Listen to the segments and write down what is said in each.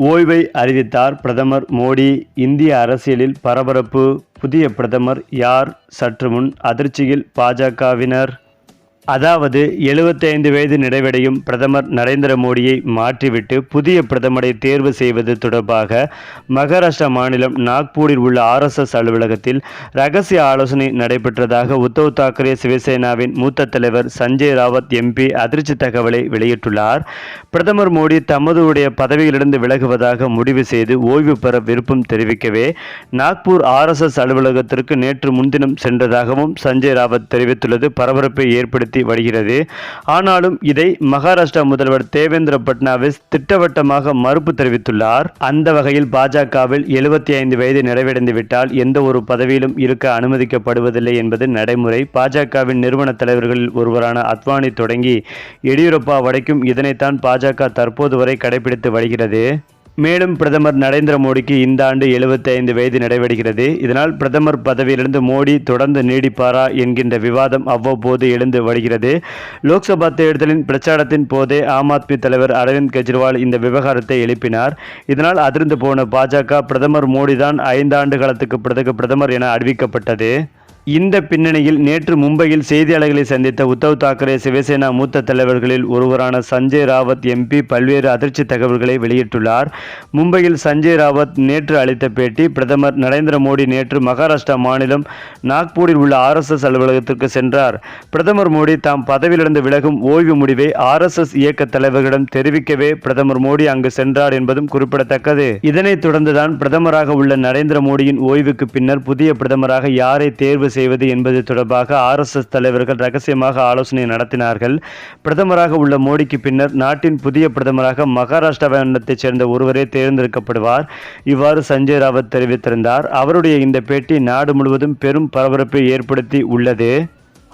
ஓய்வை அறிவித்தார் பிரதமர் மோடி. இந்திய அரசியலில் பரபரப்பு. புதிய பிரதமர் யார்? சற்று முன் அதிர்ச்சியில் பாஜகவினர். அதாவது 75 வயது நிறைவடையும் பிரதமர் நரேந்திர மோடியை மாற்றிவிட்டு புதிய பிரதமரை தேர்வு செய்வது தொடர்பாக மகாராஷ்டிரா மாநிலம் நாக்பூரில் உள்ள ஆர்எஸ்எஸ் அலுவலகத்தில் ரகசிய ஆலோசனை நடைபெற்றதாக உத்தவ் தாக்கரே சிவசேனாவின் மூத்த தலைவர் சஞ்சய் ராவத் எம்பி அதிர்ச்சி தகவலை வெளியிட்டுள்ளார். பிரதமர் மோடி தமது உடைய பதவியிலிருந்து விலகுவதாக முடிவு செய்து ஓய்வு பெற விருப்பம் தெரிவிக்கவே நாக்பூர் ஆர்எஸ்எஸ் அலுவலகத்திற்கு நேற்று முன்தினம் சென்றதாகவும் சஞ்சய் ராவத் தெரிவித்துள்ளது. பரபரப்பை ஏற்படுத்தி வருகிறது. ஆனாலும் இதை மகாராஷ்டிரா முதல்வர் தேவேந்திர பட்னாவிஸ் திட்டவட்டமாக மறுப்பு தெரிவித்துள்ளார். அந்த வகையில் பாஜகவில் எழுபத்தி ஐந்து வயது நிறைவடைந்து விட்டால் எந்த ஒரு பதவியிலும் இருக்க அனுமதிக்கப்படுவதில்லை என்பது நடைமுறை. பாஜகவின் நிறுவன தலைவர்களில் ஒருவரான அத்வானி தொடங்கி எடியூரப்பா வரைக்கும் இதனைத்தான் பாஜக தற்போது வரை கடைபிடித்து வருகிறது. மேலும் பிரதமர் நரேந்திர மோடிக்கு இந்த ஆண்டு 75 வயது நிறைவடைகிறது இதனால் பிரதமர் பதவியிலிருந்து மோடி தொடர்ந்து நீடிப்பாரா என்கின்ற விவாதம் அவ்வப்போது எழுந்து வருகிறது. லோக்சபா தேர்தலின் பிரச்சாரத்தின் போதே ஆம் ஆத்மி தலைவர் அரவிந்த் கெஜ்ரிவால் இந்த விவகாரத்தை எழுப்பினார். இதனால் அதிர்ந்து போன பாஜக பிரதமர் மோடி தான் ஐந்து ஆண்டு காலத்துக்கு பிறகு பிரதமர் என அறிவிக்கப்பட்டது. இந்த பின்னணியில் நேற்று மும்பையில் செய்தியாளர்களை சந்தித்த உத்தவ் தாக்கரே சிவசேனா மூத்த தலைவர்களில் ஒருவரான சஞ்சய் ராவத் எம்பி பல்வேறு அதிர்ச்சி தகவல்களை வெளியிட்டுள்ளார். மும்பையில் சஞ்சய் ராவத் நேற்று அளித்த பேட்டி பிரதமர் நரேந்திர மோடி நேற்று மகாராஷ்டிரா மாநிலம் நாக்பூரில் உள்ள ஆர்எஸ்எஸ் அலுவலகத்திற்கு சென்றார். பிரதமர் மோடி தாம் பதவியிலிருந்து விலகும் ஓய்வு முடிவை ஆர்எஸ்எஸ் இயக்க தலைவர்களிடம் தெரிவிக்கவே பிரதமர் மோடி அங்கு சென்றார் என்பதும் குறிப்பிடத்தக்கது. இதனைத் தொடர்ந்துதான் பிரதமராக உள்ள நரேந்திர மோடியின் ஓய்வுக்கு பின்னர் புதிய பிரதமராக யாரை தேர்வு செய்வது என்பது தொடர்பாக ஆர்எஸ்எஸ் தலைவர்கள் ரகசியமாக ஆலோசனை நடத்தினார்கள். பிரதமராக உள்ள மோடிக்கு பின்னர் நாட்டின் புதிய பிரதமராக மகாராஷ்டிரா மாநிலத்தைச் சேர்ந்த ஒருவரே தேர்ந்தெடுக்கப்படுவார். இவ்வாறு சஞ்சய் ராவத் தெரிவித்திருந்தார். அவருடைய இந்த பேட்டி நாடு முழுவதும் பெரும் பரபரப்பை ஏற்படுத்தி உள்ளது.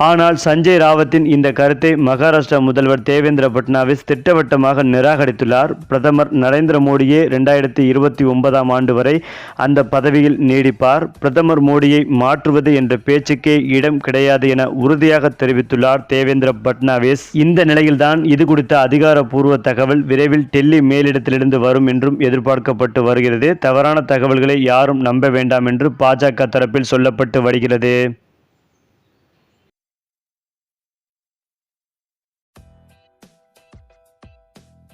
ஆனால் சஞ்சய் ராவத்தின் இந்த கருத்தை மகாராஷ்டிரா முதல்வர் தேவேந்திர பட்னாவிஸ் திட்டவட்டமாக நிராகரித்துள்ளார். பிரதமர் நரேந்திர மோடியே ரெண்டாயிரத்தி இருபத்தி ஒன்பதாம் ஆண்டு வரை அந்த பதவியில் நீடிப்பார். பிரதமர் மோடியை மாற்றுவது என்ற பேச்சுக்கே இடம் கிடையாது என உறுதியாக தெரிவித்துள்ளார் தேவேந்திர பட்னாவிஸ். இந்த நிலையில்தான் இது குறித்த அதிகாரப்பூர்வ தகவல் விரைவில் டெல்லி மேலிடத்திலிருந்து வரும் என்றும் எதிர்பார்க்கப்பட்டு வருகிறது. தவறான தகவல்களை யாரும் நம்ப வேண்டாம் என்று பாஜக தரப்பில் சொல்லப்பட்டு வருகிறது.